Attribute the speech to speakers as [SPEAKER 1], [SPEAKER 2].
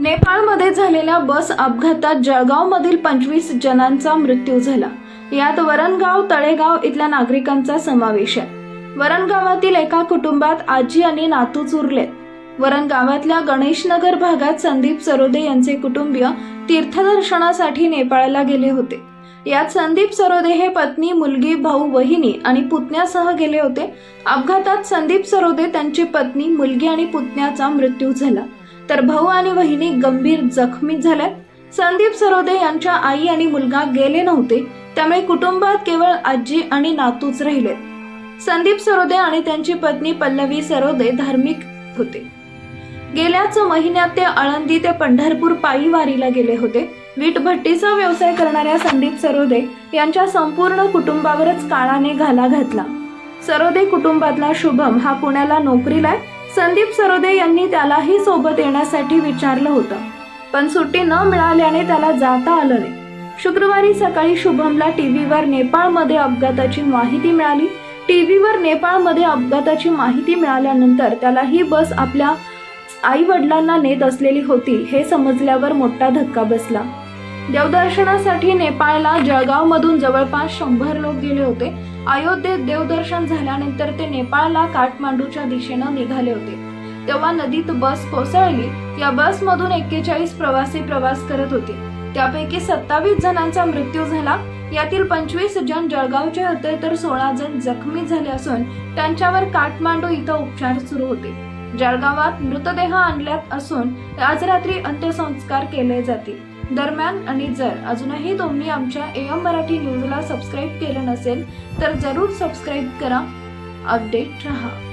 [SPEAKER 1] नेपाळमध्ये झालेल्या बस अपघातात जळगावमधील पंचवीस जणांचा मृत्यू झाला. यात वरणगाव तळेगाव इथल्या नागरिकांचा समावेश आहे. वरणगावातील एका कुटुंबात आजी आणि नातू चुरलेत वरण गावातल्या गणेशनगर भागात संदीप सरोदे यांचे कुटुंबीय तीर्थदर्शनासाठी नेपाळला गेले होते. यात संदीप सरोदे हे पत्नी मुलगी भाऊ वहिनी आणि पुतण्यासह गेले होते. अपघातात संदीप सरोदे त्यांची पत्नी मुलगी आणि पुतण्याचा मृत्यू झाला. तर भाऊ आणि वहिनी गंभीर जखमी झाल्या संदीप सरोदे यांच्या आई आणि मुलगा गेले नव्हते त्यामुळे कुटुंबात केवळ आजी आणि नातूच राहिले संदीप सरोदे आणि त्यांची पत्नी पल्लवी सरोदे धार्मिक होते. गेल्याच महिन्यात ते आळंदी ते पंढरपूर पायी वारीला गेले होते. वीटभट्टीचा व्यवसाय करणाऱ्या संदीप सरोदे यांच्या संपूर्ण कुटुंबावरच काळाने घाला घातला. सरोदे कुटुंबातला शुभम हा पुण्याला नोकरीला आहे. संदीप सरोदे यांनी त्यालाही सोबत येण्यासाठी विचारलं होतं. पण सुट्टी न मिळाल्याने त्याला जाता आलं नाही. शुक्रवारी सकाळी शुभमला टीव्हीवर नेपाळमध्ये अपघाताची माहिती मिळाली. टीव्हीवर नेपाळमध्ये अपघाताची माहिती मिळाल्यानंतर त्याला ही बस आपल्या आई वडिलांना नेत असलेली होती हे समजल्यावर मोठा धक्का बसला. देवदर्शनासाठी नेपाळला जळगावमधून जवळपास शंभर लोक गेले होते. अयोध्येत देवदर्शन झाल्यानंतर ते नेपाळला काठमांडूच्या दिशेनं निघाले होते. तेव्हा नदीत बस कोसळली. या बसमधून एक्केचाळीस प्रवासी प्रवास करत होते. त्यापैकी सत्तावीस जणांचा मृत्यू झाला. यातील पंचवीस जण जळगावचे होते तर सोळा जण जखमी झाले असून त्यांच्यावर काठमांडू इथं उपचार सुरू होते. जळगावात मृतदेह आणल्यात असून आज रात्री अंत्यसंस्कार केले जातील. दरम्यान आणि जर अजूनही तुम्ही आमच्या एम मराठी न्यूजला सबस्क्राईब केलं नसेल तर जरूर सबस्क्राईब करा. अपडेट रहा.